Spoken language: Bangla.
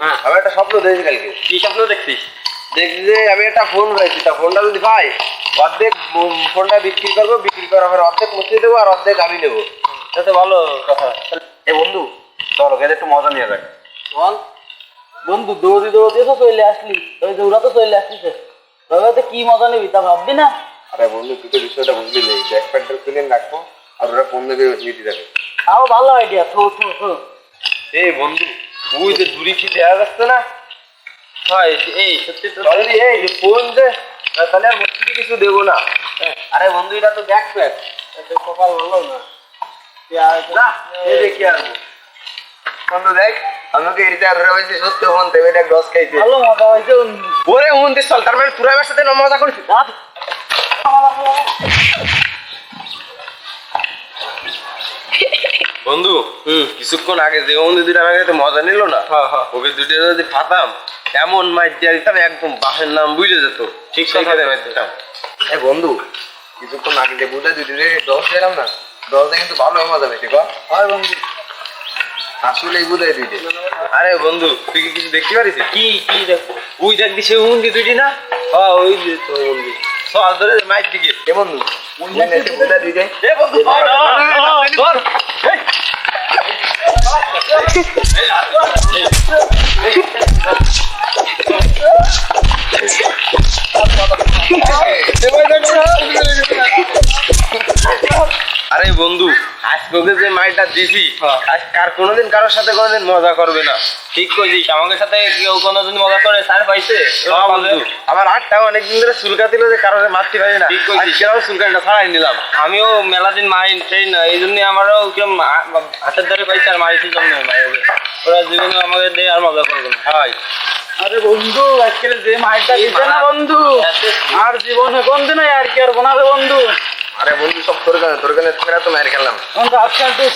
হ্যাঁ। আমি একটা স্বপ্ন দেখেছি কালকে। কি স্বপ্ন দেখছিস? দেখছি যে আমি একটা ফোন পাইছি তা ফোনটা যদি পাই অর্ধেক ফোনটা বিক্রি করব বিক্রি করার পরে অর্ধেক মুছিয়ে দেবো আর অর্ধেক আমি নেব। এটা তো ভালো কথা। এ বন্ধু চলো গেলে একটু মজা নিয়ে যাক। বল। বন্ধু দৌড়ি দৌড়তে তো চলে আসলি। ওই দৌড়াতে চলে আসছিস তবে তো কি মজা নিবি তা ভাববি না? আরে বন্ধু তুই তো বিষয়টা বুঝলি নেই। ব্যাগ প্যান্টের কিনে রাখব আর ওরা ফোন দেবে নিতে যাবে তাও ভালো আইডিয়া থো থো থো। এই বন্ধু ওই যে দূরে কি দেওয়া যাচ্ছে না? হয় এই সত্যি তো। এই যে ফোন যে তাহলে আর মুক্তি কিছু দেবো না। আরে বন্ধু এটা তো ব্যাক প্যাক কপাল ভালো না। না এই কি আর বন্ধু দেখ আমাকে এটা ধরে হয়েছে সত্যি ফোন দেবে এটা দশ খাইছে। ভালো মজা হয়েছে ওরে হুন্দি চল তার মানে তুই আমার সাথে মজা করিস বন্ধু কিছুক্ষণ আগে যে বন্ধু দুটো আমার কাছে মজা নিল না? হ্যাঁ, হ্যাঁ। ওকে দুটো যদি ফাতাম এমন মাইর দিয়ে দিতাম একদম বাসের নাম বুঝে যেত। ঠিক সেই মাইর দিতাম এ বন্ধু কিছুক্ষণ আগে যে বুঝে দুটো দশ দিলাম না? দশটা কিন্তু ভালো মজা পেয়েছি গো হয় বন্ধু। আসলে বুঝাই দুইটে আরে বন্ধু তুই কি কিছু দেখতে পারিস? কি কি দেখো ওই দেখবি সে উন্দি দুইটি না? হ্যাঁ ওই তো বন্ধু চল ধরে মাইর দিকে। এ বন্ধু বুঝাই এ বন্ধু Helal olsun. Helal olsun. বন্ধু আজকে যে মাইটা দিছি। আজ কার কোনোদিন কারোর সাথে কোনোদিন মজা করবে না। ঠিক কইছিস আমাদের সাথে কেউ কোনোদিন মজা করে স্যার পাইছে? বন্ধু আমার আটটা অনেকদিন ধরে চুলকাতিল যে কারোর মারতে পারি না। ঠিক কইছিস। আমার চুলকানিটা ছাড়াই নিলাম। আমিও মেলা দিন মারি সেই না এই জন্য আমারও কেউ হাতের ধারে পাইছে আর মারিছি জন্য মায়ের ওরা জীবনে আমাকে দিয়ে আর মজা করবে না। হয়। আরে বন্ধু আজকে যে মাইটা দিছে না বন্ধু আর জীবনে কোনদিন আর কি আর বানাবে বন্ধু। আরে বন্ধু সব তোর কানে তোর কানে তোরা তো মার খেলাম আজকাল তুই